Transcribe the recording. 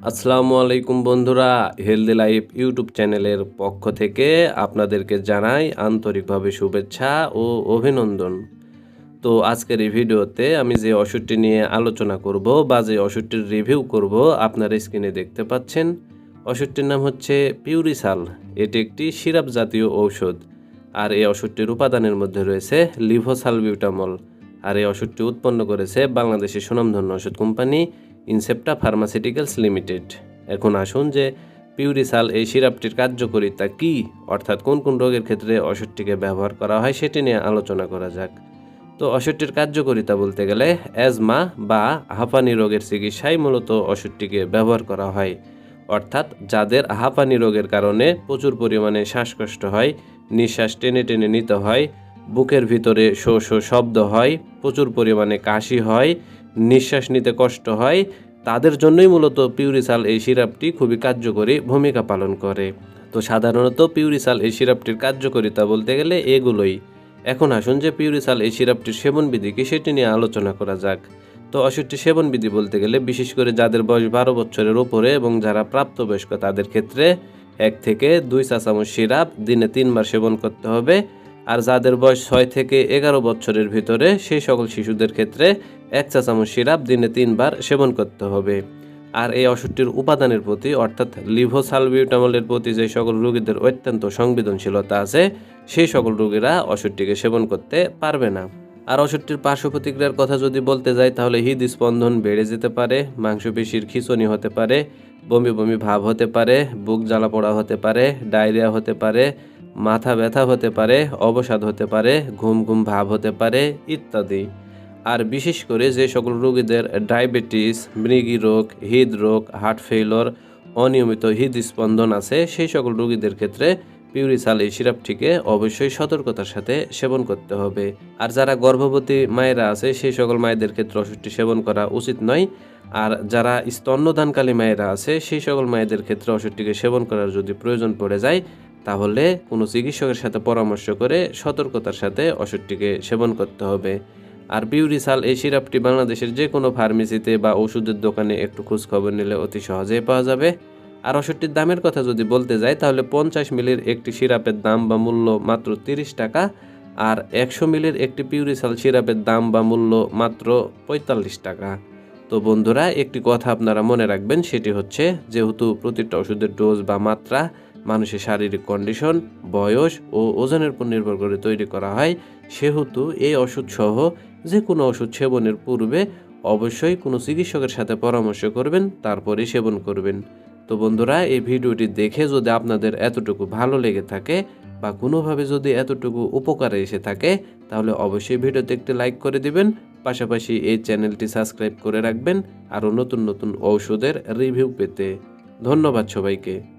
আসসালামু আলাইকুম বন্ধুরা হেলদি লাইফ ইউটিউব চ্যানেলের পক্ষ থেকে আপনাদেরকে জানাই আন্তরিকভাবে শুভেচ্ছা ও অভিনন্দন। তো আজকের এই ভিডিওতে আমি যে ওষুধটি নিয়ে আলোচনা করব বা যে ওষুধটির রিভিউ করব, আপনার স্ক্রিনে দেখতে পাচ্ছেন। ওষুধটির নাম হচ্ছে পিউরিসাল এটি একটি সিরাপ জাতীয় ঔষধ। আর এই ওষুধটির উপাদানের মধ্যে রয়েছে লিভোসাল বিউটামল আর এই ওষুধটি উৎপন্ন করেছে বাংলাদেশের সুনামধন্য ওষুধ কোম্পানি ইনসেপ্টা ফার্মাসিউটিক্যালস লিমিটেড। এখন আসুন যে পিউরিসাল এই সিরাপটির কার্যকারিতা কী, অর্থাৎ কোন কোন রোগের ক্ষেত্রে ওষুধটিকে ব্যবহার করা হয় সেটি নিয়ে আলোচনা করা যাক। তো ওষুধটির কার্যকারিতা বলতে গেলে অ্যাজমা বা হাঁপানি রোগের চিকিৎসায় মূলত ওষুধটিকে ব্যবহার করা হয়। অর্থাৎ যাদের হাঁপানি রোগের কারণে প্রচুর পরিমাণে শ্বাসকষ্ট হয়, নিঃশ্বাস টেনে টেনে নিতে হয় বুকের ভিতরে শো শো শব্দ হয়, প্রচুর পরিমাণে কাশি হয়, নিঃশ্বাস নিতে কষ্ট হয়। তাদের জন্যই মূলত পিউরিসাল এই সিরাপটি খুবই কার্যকরী ভূমিকা পালন করে। তো সাধারণত পিউরিসাল এই সিরাপটির কার্যকারিতা বলতে গেলে এগুলোই। এখন আসুন যে পিউরিসাল এই সিরাপটির সেবনবিধি কি সেটি নিয়ে আলোচনা করা যাক। তো ওষুধটি সেবনবিধি বলতে গেলে বিশেষ করে যাদের বয়স বারো বছরের ওপরে এবং যারা প্রাপ্তবয়স্ক তাদের ক্ষেত্রে এক থেকে দুই চা চামচ সিরাপ দিনে তিনবার সেবন করতে হবে। আর যাদের বয়স ছয় থেকে এগারো বছরের ভিতরে, সেই সকল শিশুদের ক্ষেত্রে এক চা চামচ সিরাপ দিনে তিনবার সেবন করতে হবে। আর এই ওষুধটির উপাদানের প্রতি, অর্থাৎ লিভোসালবিউটামলের প্রতি যে সকল রোগীদের অত্যন্ত সংবেদনশীলতা আছে, সেই সকল রোগীরা ওষুধটিকে সেবন করতে পারবে না। আর ওষুধটির পার্শ্ব প্রতিক্রিয়ার কথা যদি বলতে যাই, তাহলে হৃদস্পন্দন বেড়ে যেতে পারে, মাংসপেশির খিঁচুনি হতে পারে, বমি বমি ভাব হতে পারে, বুক জ্বালা পোড়া হতে পারে, ডায়রিয়া হতে পারে মাথা ব্যথা হতে পারে, অবসাদ হতে পারে, ঘুম ঘুম ভাব হতে পারে ইত্যাদি। আর বিশেষ করে যে সকল রোগীদের ডায়াবেটিস, মৃগী রোগ হৃদরোগ হার্ট ফেইলর, অনিয়মিত হৃদস্পন্দন আছে, সেই সকল রোগীদের ক্ষেত্রে পিউরিসাল এই সিরাপটিকে অবশ্যই সতর্কতার সাথে সেবন করতে হবে। আর যারা গর্ভবতী মায়েরা আছে, সেই সকল মায়েদের ক্ষেত্রে ওষুধটি সেবন করা উচিত নয়। আর যারা স্তন্যদানকালী মায়েরা আছে, সেই সকল মায়েদের ক্ষেত্রে ওষুধটিকে সেবন করার যদি প্রয়োজন পড়ে যায় তাহলে কোনো চিকিৎসকের সাথে পরামর্শ করে সতর্কতার সাথে ওষুধটিকে সেবন করতে হবে। আর পিউরিসাল এই সিরাপটি বাংলাদেশের যে কোনো ফার্মেসিতে বা ওষুধের দোকানে একটু খোঁজ খবর নিলে অতি সহজেই পাওয়া যাবে। আর ওষুধটির দামের কথা যদি বলতে যাই, তাহলে পঞ্চাশ মিলির একটি সিরাপের দাম বা মূল্য মাত্র তিরিশ টাকা, আর একশো মিলির একটি পিউরিসাল সিরাপের দাম বা মূল্য মাত্র পঁয়তাল্লিশ টাকা। তো বন্ধুরা, একটি কথা আপনারা মনে রাখবেন, সেটি হচ্ছে যেহেতু প্রতিটা ওষুধের ডোজ বা মাত্রা মানুষের শারীরিক কন্ডিশন বয়স ও ওজনের উপর নির্ভর করে তৈরি করা হয়। সেহেতু এই ওষুধ সহ যে কোনো ওষুধ সেবনের পূর্বে অবশ্যই কোনো চিকিৎসকের সাথে পরামর্শ করবেন, তারপরে সেবন করবেন। তো বন্ধুরা, এই ভিডিওটি দেখে যদি আপনাদের এতটুকু ভালো লেগে থাকে বা কোনোভাবে যদি এতটুকু উপকারে এসে থাকে, তাহলে অবশ্যই ভিডিওতে একটি লাইক করে দিবেন, পাশাপাশি এই চ্যানেলটি সাবস্ক্রাইব করে রাখবেন, আরও নতুন নতুন ঔষধের রিভিউ পেতে। ধন্যবাদ সবাইকে।